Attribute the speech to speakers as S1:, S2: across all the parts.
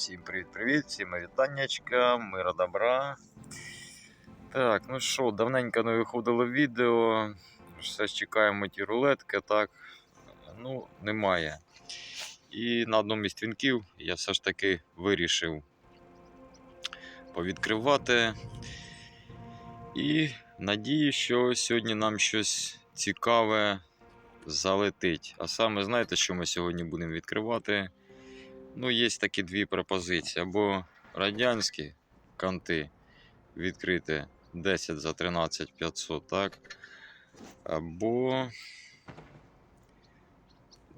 S1: Всім привіт-привіт, всім вітаннячка, мира добра. Так, ну що, давненько не виходило відео. Все чекаємо ті рулетки, так. Ну, немає. І на одному із твінків я все ж таки вирішив повідкривати. І надію, що сьогодні нам щось цікаве залетить. А саме, знаєте, що ми сьогодні будемо відкривати? Ну, є такі дві пропозиції. Або радянські канти відкрити 10 за 13 500, так? Або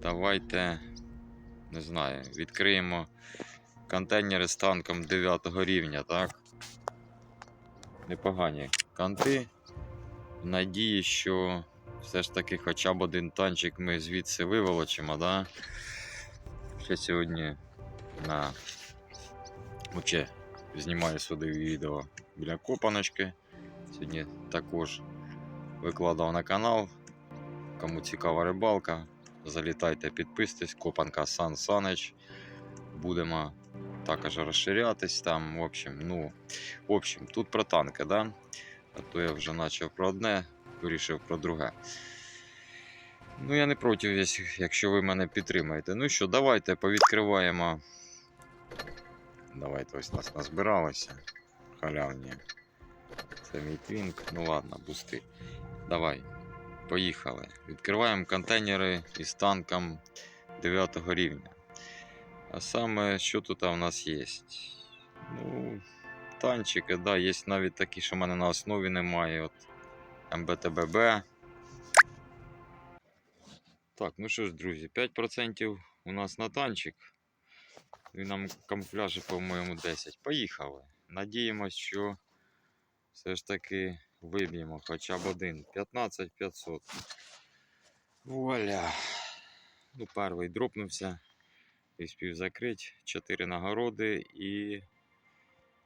S1: давайте, не знаю, відкриємо контейнери з танком 9 рівня, так? Непогані канти. Надії, що все ж таки хоча б один танчик ми звідси виволочимо, да? Ще сьогодні на Вообще, знімаю сюди відео біля копаночки. Сьогодні також викладав на канал. Кому цікава рибалка, залітайте, підписуйтесь, копанка Сан Санич. Будемо також розширятись там. В общем, ну, в общем, тут про танки, да? А то я вже почав про одне, вирішив про друге. Ну, я не проти, якщо ви мене підтримаєте. Ну що, давайте повідкриваємо. Давайте ось нас назбиралося. Халявні. Це мій твінк. Ну ладно, бусти. Давай. Поїхали. Відкриваємо контейнери із танком 9 рівня. А саме, що тут у нас є? Ну, танчики, да, є навіть такі, що в мене на основі немає. От МБТББ. Так, ну що ж, друзі, 5% у нас на танчик. Він нам камуфляжі, по-моєму, 10. Поїхали. Надіємось, що все ж таки виб'ємо хоча б один. 15 500. Вуаля. Ну, перший дропнувся. І спів закрити. 4 нагороди і.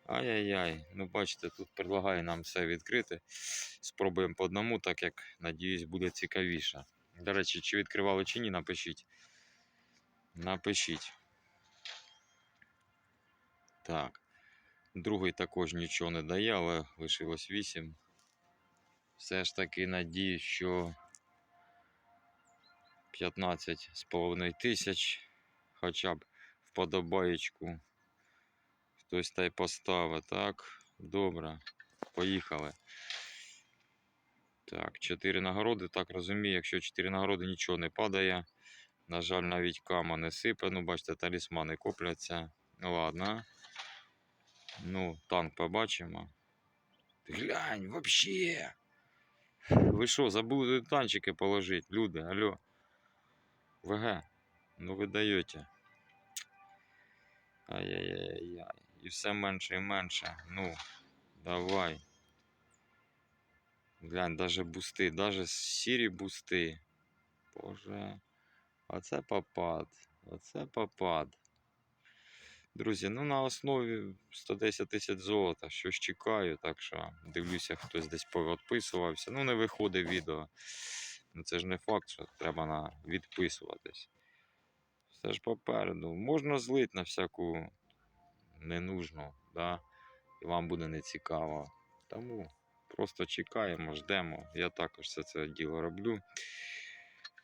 S1: Ай-яй-яй. Ну, бачите, тут предлагає нам все відкрити. Спробуємо по одному, так як, надіюсь, буде цікавіше. До речі, чи відкривали, чи ні, напишіть. Напишіть. Так. Другий також нічого не дає, але лишилось 8. Все ж таки надію, що 15 з половиною тисяч хоча б вподобаєчку. Хтось та й поставить. Так, добре. Поїхали. Так, 4 нагороди. Так розумію, якщо 4 нагороди нічого не падає. На жаль, навіть кама не сипе. Ну, бачите, талісмани копляться. Ладно. Ну, танк побачимо. Глянь, вообще. Ви що, забули танчики положити, люди, алло. ВГ, ну ви даєте. Ай-яй-яй-яй. І все менше і менше. Ну, давай. Глянь, даже бусти, даже сірі бусти. Боже. Оце попад. Оце попад. Друзі, ну на основі 110 тисяч золота, щось чекаю, так що дивлюся, хтось десь повідписувався. Ну, не виходить відео. Ну це ж не факт, що треба на відписуватись. Все ж попереду. Можна злити на всяку ненужну, да? і вам буде нецікаво. Тому просто чекаємо, ждемо. Я також все це діло роблю.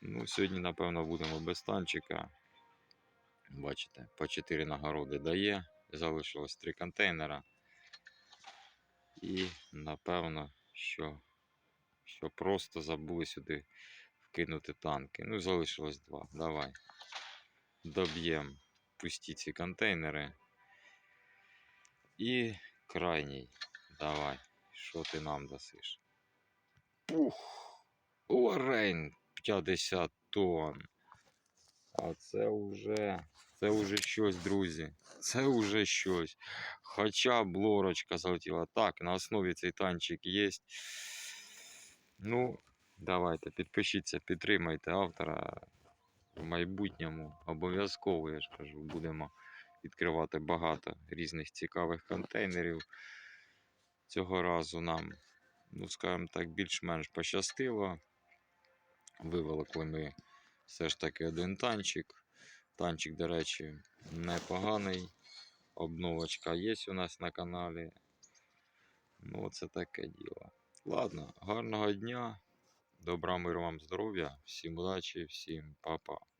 S1: Ну, Сьогодні, напевно, будемо без танчика. Бачите, по 4 нагороди дає. Залишилось 3 контейнера. І напевно, що, що просто забули сюди вкинути танки. Ну, залишилось 2. Давай. Доб'ємо пусті ці контейнери. І крайній. Давай. Що ти нам дасиш? Пух! Лорейн 50 тонн. А це вже, це вже щось, друзі. Це вже щось. Хоча б лорочка залетіла. Так, на основі цей танчик є. Ну, давайте, підпишіться, підтримайте автора в майбутньому. Обов'язково, я ж кажу, будемо відкривати багато різних цікавих контейнерів. Цього разу нам, ну, скажімо так, більш-менш пощастило. Виволокли ми все ж таки один танчик. Танчик, до речі, непоганий. обновочка є у нас на каналі. Ну, це таке діло. Ладно, гарного дня. Добра миру вам здоров'я, всім удачі, всім па-па.